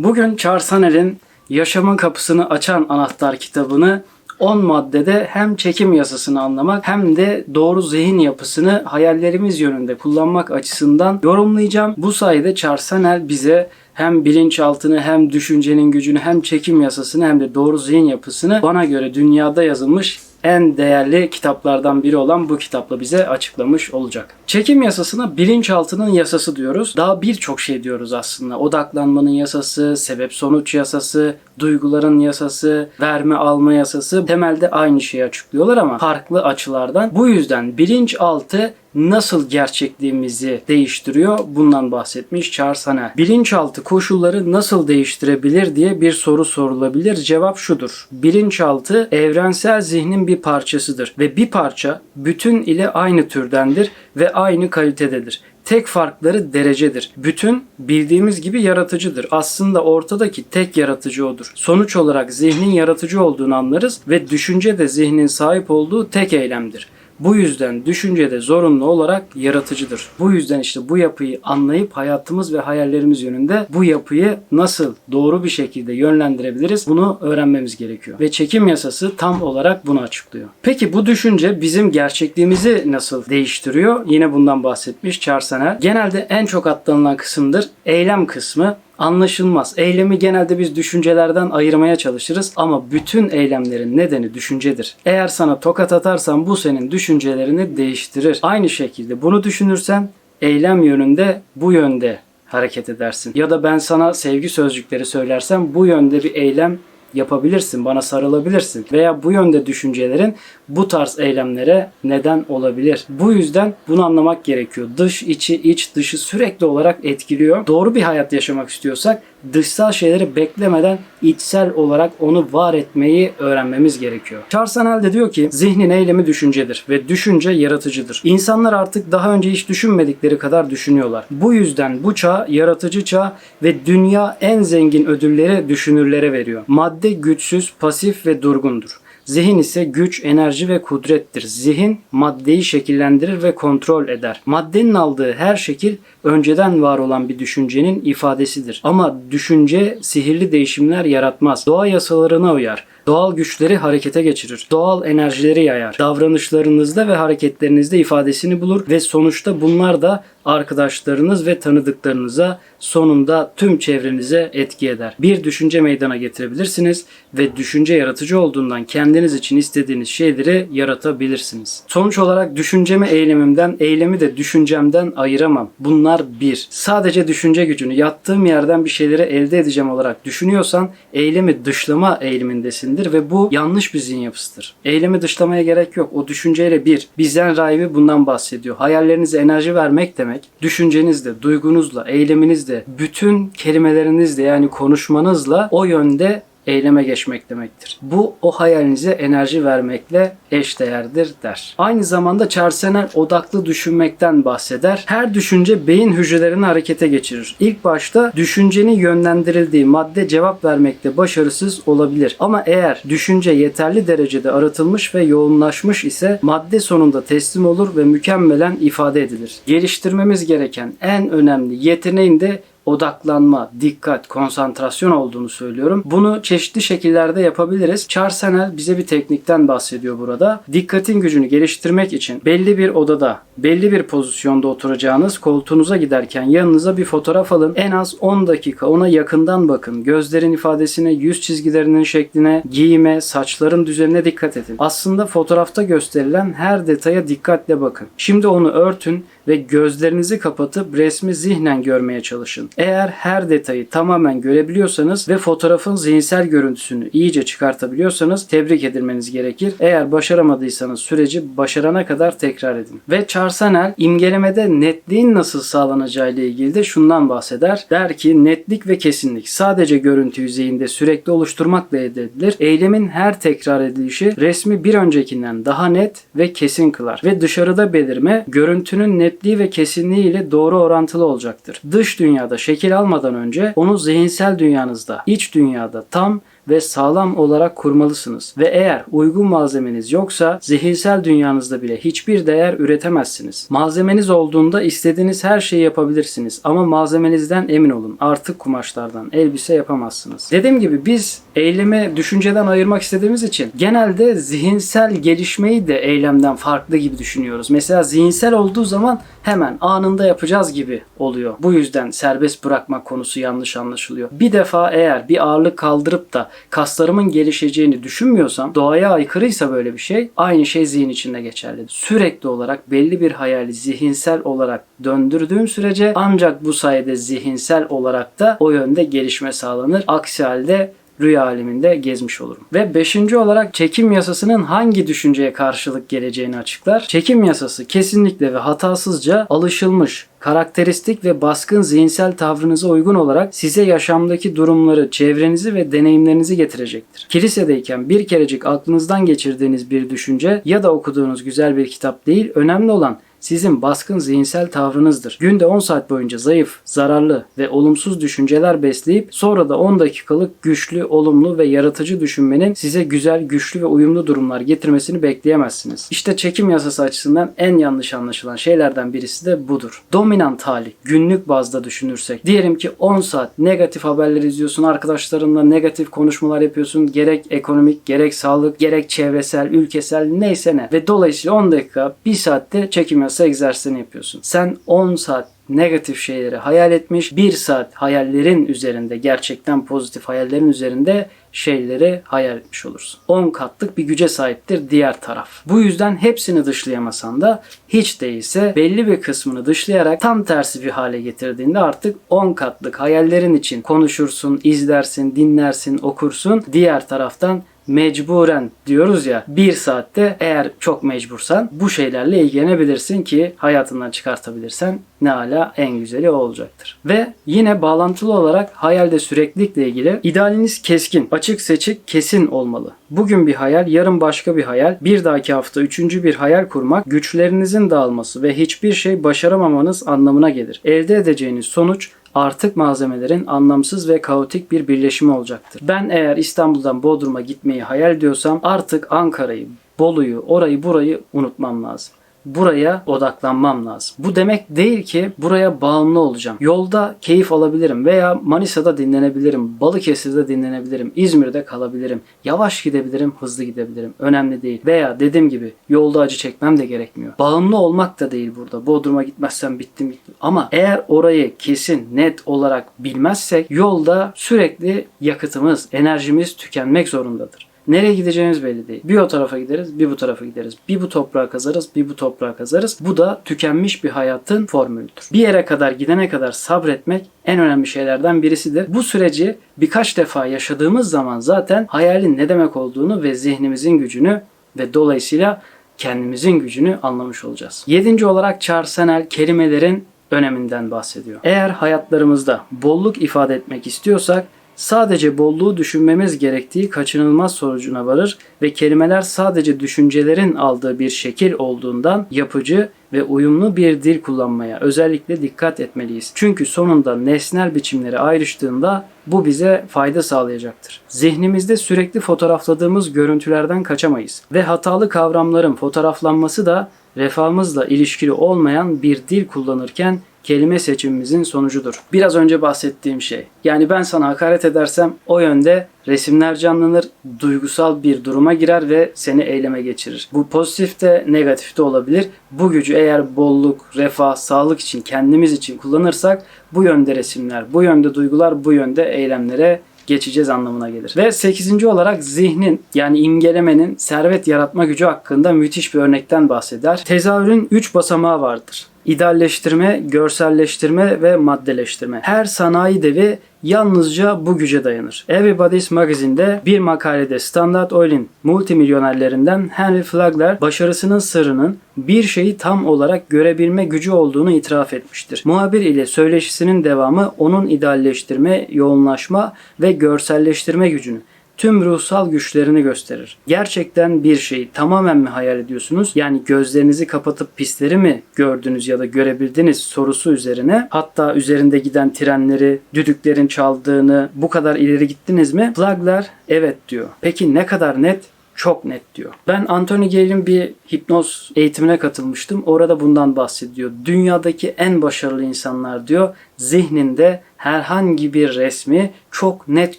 Bugün Çarsaner'in Yaşamın Kapısını Açan Anahtar kitabını 10 maddede hem çekim yasasını anlamak hem de doğru zihin yapısını hayallerimiz yönünde kullanmak açısından yorumlayacağım. Bu sayede Çarsaner bize hem bilinçaltını hem düşüncenin gücünü hem çekim yasasını hem de doğru zihin yapısını bana göre dünyada yazılmış en değerli kitaplardan biri olan bu kitapla bize açıklamış olacak. Çekim yasasına bilinçaltının yasası diyoruz. Daha birçok şey diyoruz aslında. Odaklanmanın yasası, sebep sonuç yasası, duyguların yasası, verme alma yasası temelde aynı şeyi açıklıyorlar ama farklı açılardan. Bu yüzden bilinçaltı nasıl gerçekliğimizi değiştiriyor bundan bahsetmiş Charles Haner. Bilinçaltı koşulları nasıl değiştirebilir diye bir soru sorulabilir. Cevap şudur. Bilinçaltı evrensel zihnin bir parçasıdır ve bir parça bütün ile aynı türdendir ve aynı kalitededir. Tek farkları derecedir. Bütün bildiğimiz gibi yaratıcıdır. Aslında ortadaki tek yaratıcı odur. Sonuç olarak zihnin yaratıcı olduğunu anlarız ve düşünce de zihnin sahip olduğu tek eylemdir. Bu yüzden düşünce de zorunlu olarak yaratıcıdır. Bu yüzden işte bu yapıyı anlayıp hayatımız ve hayallerimiz yönünde bu yapıyı nasıl doğru bir şekilde yönlendirebiliriz bunu öğrenmemiz gerekiyor. Ve çekim yasası tam olarak bunu açıklıyor. Peki bu düşünce bizim gerçekliğimizi nasıl değiştiriyor? Yine bundan bahsetmiş Haner. Genelde en çok atlanılan kısımdır eylem kısmı anlaşılmaz. Eylemi genelde biz düşüncelerden ayırmaya çalışırız ama bütün eylemlerin nedeni düşüncedir. Eğer sana tokat atarsam bu senin düşüncelerini değiştirir. Aynı şekilde bunu düşünürsen eylem yönünde bu yönde hareket edersin. Ya da ben sana sevgi sözcükleri söylersem bu yönde bir eylem yapabilirsin, bana sarılabilirsin veya bu yönde düşüncelerin bu tarz eylemlere neden olabilir. Bu yüzden bunu anlamak gerekiyor. Dış, içi, iç, dışı sürekli olarak etkiliyor. Doğru bir hayat yaşamak istiyorsak dışsal şeyleri beklemeden içsel olarak onu var etmeyi öğrenmemiz gerekiyor. Charles de diyor ki zihnin eylemi düşüncedir ve düşünce yaratıcıdır. İnsanlar artık daha önce hiç düşünmedikleri kadar düşünüyorlar. Bu yüzden bu çağ yaratıcı çağ ve dünya en zengin ödülleri düşünürlere veriyor. Madde güçsüz, pasif ve durgundur. Zihin ise güç, enerji ve kudrettir. Zihin maddeyi şekillendirir ve kontrol eder. Maddenin aldığı her şekil önceden var olan bir düşüncenin ifadesidir. Ama düşünce sihirli değişimler yaratmaz. Doğa yasalarına uyar. Doğal güçleri harekete geçirir. Doğal enerjileri yayar. Davranışlarınızda ve hareketlerinizde ifadesini bulur ve sonuçta bunlar da arkadaşlarınız ve tanıdıklarınıza sonunda tüm çevrenize etki eder. Bir düşünce meydana getirebilirsiniz ve düşünce yaratıcı olduğundan kendiniz için istediğiniz şeyleri yaratabilirsiniz. Sonuç olarak düşüncemi eylemimden, eylemi de düşüncemden ayıramam. Bunlar bir. Sadece düşünce gücünü yattığım yerden bir şeyleri elde edeceğim olarak düşünüyorsan eylemi dışlama eğilimindesindir ve bu yanlış bir zihin yapısıdır. Eylemi dışlamaya gerek yok. O düşünceyle bir. Bizden rahibi bundan bahsediyor. Hayallerinize enerji vermek demek düşüncenizle, duygunuzla, eyleminizle, bütün kelimelerinizle yani konuşmanızla o yönde eyleme geçmek demektir. Bu o hayalinize enerji vermekle eşdeğerdir der. Aynı zamanda Çarsener odaklı düşünmekten bahseder. Her düşünce beyin hücrelerini harekete geçirir. İlk başta düşüncenin yönlendirildiği madde cevap vermekte başarısız olabilir. Ama eğer düşünce yeterli derecede aratılmış ve yoğunlaşmış ise madde sonunda teslim olur ve mükemmelen ifade edilir. Geliştirmemiz gereken en önemli yeteneğin de odaklanma, dikkat, konsantrasyon olduğunu söylüyorum. Bunu çeşitli şekillerde yapabiliriz. Charles Haanel bize bir teknikten bahsediyor burada. Dikkatin gücünü geliştirmek için belli bir odada, belli bir pozisyonda oturacağınız koltuğunuza giderken yanınıza bir fotoğraf alın. En az 10 dakika ona yakından bakın. Gözlerin ifadesine, yüz çizgilerinin şekline, giyime, saçların düzenine dikkat edin. Aslında fotoğrafta gösterilen her detaya dikkatle bakın. Şimdi onu örtün ve gözlerinizi kapatıp resmi zihnen görmeye çalışın. Eğer her detayı tamamen görebiliyorsanız ve fotoğrafın zihinsel görüntüsünü iyice çıkartabiliyorsanız tebrik edilmeniz gerekir. Eğer başaramadıysanız süreci başarana kadar tekrar edin. Ve Charles Haanel imgelemede netliğin nasıl sağlanacağı ile ilgili de şundan bahseder. Der ki netlik ve kesinlik sadece görüntüyü zihinde sürekli oluşturmakla elde edilir. Eylemin her tekrar edilişi resmi bir öncekinden daha net ve kesin kılar. Ve dışarıda belirme görüntünün netliği ve kesinliği ile doğru orantılı olacaktır. Dış dünyada şekil almadan önce onu zihinsel dünyanızda, iç dünyada tam ve sağlam olarak kurmalısınız. Ve eğer uygun malzemeniz yoksa zihinsel dünyanızda bile hiçbir değer üretemezsiniz. Malzemeniz olduğunda istediğiniz her şeyi yapabilirsiniz ama malzemenizden emin olun. Artık kumaşlardan elbise yapamazsınız. Dediğim gibi biz eylemi düşünceden ayırmak istediğimiz için genelde zihinsel gelişmeyi de eylemden farklı gibi düşünüyoruz. Mesela zihinsel olduğu zaman hemen anında yapacağız gibi oluyor. Bu yüzden serbest bırakmak konusu yanlış anlaşılıyor. Bir defa eğer bir ağırlık kaldırıp da kaslarımın gelişeceğini düşünmüyorsam, doğaya aykırıysa böyle bir şey, aynı şey zihin içinde geçerli. Sürekli olarak belli bir hayali zihinsel olarak döndürdüğüm sürece ancak bu sayede zihinsel olarak da o yönde gelişme sağlanır. Aksi halde rüya aleminde gezmiş olurum. Ve beşinci olarak çekim yasasının hangi düşünceye karşılık geleceğini açıklar. Çekim yasası kesinlikle ve hatasızca alışılmış, karakteristik ve baskın zihinsel tavrınıza uygun olarak size yaşamdaki durumları, çevrenizi ve deneyimlerinizi getirecektir. Kilisedeyken bir kerecik aklınızdan geçirdiğiniz bir düşünce ya da okuduğunuz güzel bir kitap değil, önemli olan sizin baskın zihinsel tavrınızdır. Günde 10 saat boyunca zayıf, zararlı ve olumsuz düşünceler besleyip sonra da 10 dakikalık güçlü, olumlu ve yaratıcı düşünmenin size güzel, güçlü ve uyumlu durumlar getirmesini bekleyemezsiniz. İşte çekim yasası açısından en yanlış anlaşılan şeylerden birisi de budur. Dominant hali günlük bazda düşünürsek diyelim ki 10 saat negatif haberler izliyorsun, arkadaşlarınla negatif konuşmalar yapıyorsun. Gerek ekonomik, gerek sağlık, gerek çevresel, ülkesel neyse ne. Ve dolayısıyla 10 dakika, 1 saatte çekim yasa egzersizini yapıyorsun. Sen 10 saat negatif şeyleri hayal etmiş, 1 saat hayallerin üzerinde, gerçekten pozitif hayallerin üzerinde şeyleri hayal etmiş olursun. 10 katlık bir güce sahiptir diğer taraf. Bu yüzden hepsini dışlayamasan da hiç değilse belli bir kısmını dışlayarak tam tersi bir hale getirdiğinde artık 10 katlık hayallerin için konuşursun, izlersin, dinlersin, okursun. Diğer taraftan mecburen diyoruz ya bir saatte eğer çok mecbursan bu şeylerle ilgilenebilirsin ki hayatından çıkartabilirsen ne ala en güzeli o olacaktır. Ve yine bağlantılı olarak hayalde süreklilikle ilgili idealiniz keskin, açık seçik, kesin olmalı. Bugün bir hayal, yarın başka bir hayal, bir dahaki hafta üçüncü bir hayal kurmak güçlerinizin dağılması ve hiçbir şey başaramamanız anlamına gelir. Elde edeceğiniz sonuç artık malzemelerin anlamsız ve kaotik bir birleşimi olacaktır. Ben eğer İstanbul'dan Bodrum'a gitmeyi hayal ediyorsam artık Ankara'yı, Bolu'yu, orayı burayı unutmam lazım buraya odaklanmam lazım. Bu demek değil ki buraya bağımlı olacağım. Yolda keyif alabilirim veya Manisa'da dinlenebilirim, Balıkesir'de dinlenebilirim, İzmir'de kalabilirim, yavaş gidebilirim, hızlı gidebilirim. Önemli değil. Veya dediğim gibi yolda acı çekmem de gerekmiyor. Bağımlı olmak da değil burada. Bodrum'a gitmezsem bittim bittim. Ama eğer orayı kesin, net olarak bilmezsek yolda sürekli yakıtımız, enerjimiz tükenmek zorundadır. Nereye gideceğimiz belli değil. Bir o tarafa gideriz, bir bu tarafa gideriz. Bir bu toprağa kazarız, bir bu toprağa kazarız. Bu da tükenmiş bir hayatın formülüdür. Bir yere kadar gidene kadar sabretmek en önemli şeylerden birisidir. Bu süreci birkaç defa yaşadığımız zaman zaten hayalin ne demek olduğunu ve zihnimizin gücünü ve dolayısıyla kendimizin gücünü anlamış olacağız. Yedinci olarak Charles kelimelerin öneminden bahsediyor. Eğer hayatlarımızda bolluk ifade etmek istiyorsak sadece bolluğu düşünmemiz gerektiği kaçınılmaz sonucuna varır ve kelimeler sadece düşüncelerin aldığı bir şekil olduğundan yapıcı ve uyumlu bir dil kullanmaya özellikle dikkat etmeliyiz. Çünkü sonunda nesnel biçimleri ayrıştığında bu bize fayda sağlayacaktır. Zihnimizde sürekli fotoğrafladığımız görüntülerden kaçamayız ve hatalı kavramların fotoğraflanması da refahımızla ilişkili olmayan bir dil kullanırken kelime seçimimizin sonucudur. Biraz önce bahsettiğim şey. Yani ben sana hakaret edersem o yönde resimler canlanır, duygusal bir duruma girer ve seni eyleme geçirir. Bu pozitif de negatif de olabilir. Bu gücü eğer bolluk, refah, sağlık için kendimiz için kullanırsak bu yönde resimler, bu yönde duygular, bu yönde eylemlere geçeceğiz anlamına gelir. Ve sekizinci olarak zihnin yani imgelemenin servet yaratma gücü hakkında müthiş bir örnekten bahseder. Tezahürün 3 basamağı vardır idealleştirme, görselleştirme ve maddeleştirme. Her sanayi devi yalnızca bu güce dayanır. Everybody's Magazine'de bir makalede Standard Oil'in multimilyonerlerinden Henry Flagler başarısının sırrının bir şeyi tam olarak görebilme gücü olduğunu itiraf etmiştir. Muhabir ile söyleşisinin devamı onun idealleştirme, yoğunlaşma ve görselleştirme gücünü tüm ruhsal güçlerini gösterir. Gerçekten bir şeyi tamamen mi hayal ediyorsunuz? Yani gözlerinizi kapatıp pistleri mi gördünüz ya da görebildiniz sorusu üzerine hatta üzerinde giden trenleri, düdüklerin çaldığını bu kadar ileri gittiniz mi? Pluglar evet diyor. Peki ne kadar net? Çok net diyor. Ben Anthony Gale'in bir hipnoz eğitimine katılmıştım. Orada bundan bahsediyor. Dünyadaki en başarılı insanlar diyor zihninde herhangi bir resmi çok net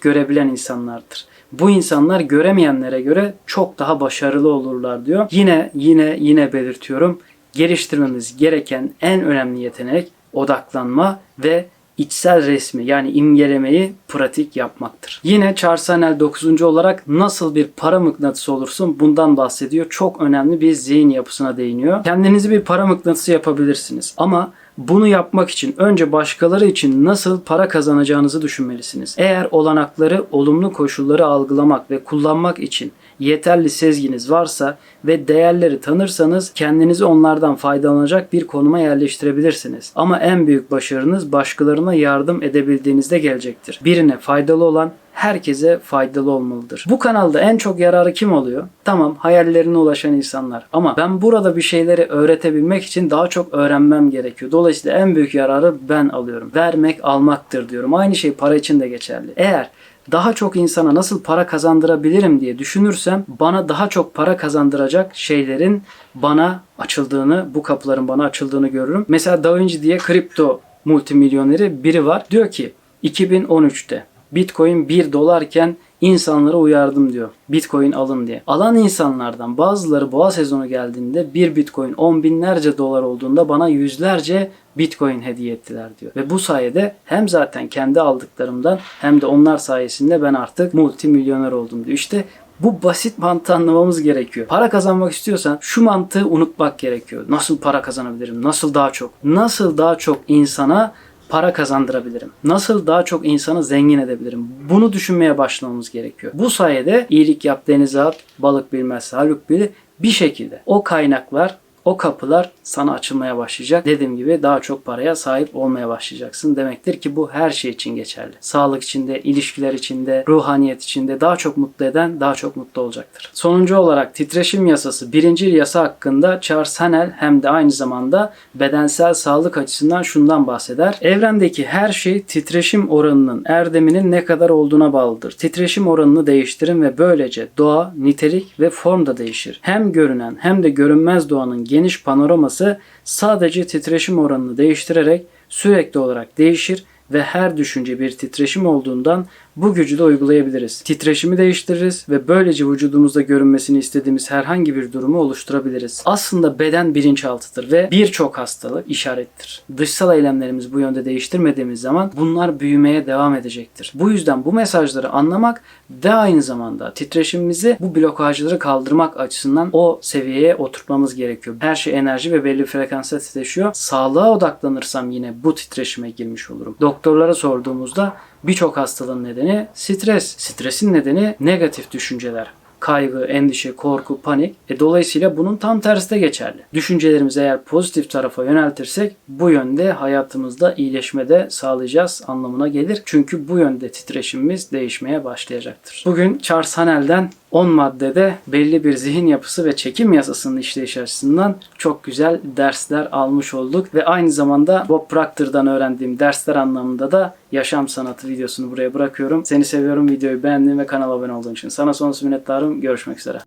görebilen insanlardır. Bu insanlar göremeyenlere göre çok daha başarılı olurlar diyor. Yine yine yine belirtiyorum. Geliştirmemiz gereken en önemli yetenek odaklanma ve içsel resmi yani imgelemeyi pratik yapmaktır. Yine Charles Hanel 9. olarak nasıl bir para mıknatısı olursun bundan bahsediyor. Çok önemli bir zihin yapısına değiniyor. Kendinizi bir para mıknatısı yapabilirsiniz ama bunu yapmak için önce başkaları için nasıl para kazanacağınızı düşünmelisiniz. Eğer olanakları, olumlu koşulları algılamak ve kullanmak için yeterli sezginiz varsa ve değerleri tanırsanız kendinizi onlardan faydalanacak bir konuma yerleştirebilirsiniz. Ama en büyük başarınız başkalarına yardım edebildiğinizde gelecektir. Birine faydalı olan herkese faydalı olmalıdır. Bu kanalda en çok yararı kim oluyor? Tamam hayallerine ulaşan insanlar ama ben burada bir şeyleri öğretebilmek için daha çok öğrenmem gerekiyor. Dolayısıyla en büyük yararı ben alıyorum. Vermek almaktır diyorum. Aynı şey para için de geçerli. Eğer daha çok insana nasıl para kazandırabilirim diye düşünürsem bana daha çok para kazandıracak şeylerin bana açıldığını, bu kapıların bana açıldığını görürüm. Mesela Da Vinci diye kripto multimilyoneri biri var. Diyor ki 2013'te Bitcoin 1 dolarken insanlara uyardım diyor. Bitcoin alın diye. Alan insanlardan bazıları boğa sezonu geldiğinde bir Bitcoin on binlerce dolar olduğunda bana yüzlerce Bitcoin hediye ettiler diyor. Ve bu sayede hem zaten kendi aldıklarımdan hem de onlar sayesinde ben artık multimilyoner oldum diyor. İşte bu basit mantığı anlamamız gerekiyor. Para kazanmak istiyorsan şu mantığı unutmak gerekiyor. Nasıl para kazanabilirim? Nasıl daha çok? Nasıl daha çok insana para kazandırabilirim? Nasıl daha çok insanı zengin edebilirim? Bunu düşünmeye başlamamız gerekiyor. Bu sayede iyilik yap denize at, balık bilmez haluk bilir bir şekilde o kaynaklar o kapılar sana açılmaya başlayacak. Dediğim gibi daha çok paraya sahip olmaya başlayacaksın. Demektir ki bu her şey için geçerli. Sağlık içinde, ilişkiler içinde, ruhaniyet içinde daha çok mutlu eden daha çok mutlu olacaktır. Sonuncu olarak titreşim yasası birinci yasa hakkında Charles Hanel hem de aynı zamanda bedensel sağlık açısından şundan bahseder. Evrendeki her şey titreşim oranının erdeminin ne kadar olduğuna bağlıdır. Titreşim oranını değiştirin ve böylece doğa, nitelik ve form da değişir. Hem görünen hem de görünmez doğanın geniş panoraması sadece titreşim oranını değiştirerek sürekli olarak değişir ve her düşünce bir titreşim olduğundan bu gücü de uygulayabiliriz. Titreşimi değiştiririz ve böylece vücudumuzda görünmesini istediğimiz herhangi bir durumu oluşturabiliriz. Aslında beden bilinçaltıdır ve birçok hastalık işarettir. Dışsal eylemlerimizi bu yönde değiştirmediğimiz zaman bunlar büyümeye devam edecektir. Bu yüzden bu mesajları anlamak ve aynı zamanda titreşimimizi bu blokajları kaldırmak açısından o seviyeye oturtmamız gerekiyor. Her şey enerji ve belli frekansa titreşiyor. Sağlığa odaklanırsam yine bu titreşime girmiş olurum. Doktorlara sorduğumuzda birçok hastalığın nedeni stres. Stresin nedeni negatif düşünceler kaygı, endişe, korku, panik. E, dolayısıyla bunun tam tersi de geçerli. Düşüncelerimizi eğer pozitif tarafa yöneltirsek bu yönde hayatımızda iyileşme de sağlayacağız anlamına gelir. Çünkü bu yönde titreşimimiz değişmeye başlayacaktır. Bugün Charles Hanel'den 10 maddede belli bir zihin yapısı ve çekim yasasının işleyişi açısından çok güzel dersler almış olduk ve aynı zamanda Bob Proctor'dan öğrendiğim dersler anlamında da yaşam sanatı videosunu buraya bırakıyorum. Seni seviyorum videoyu beğendiğin ve kanala abone olduğun için. Sana sonsuz minnettarım. Görüşmek üzere.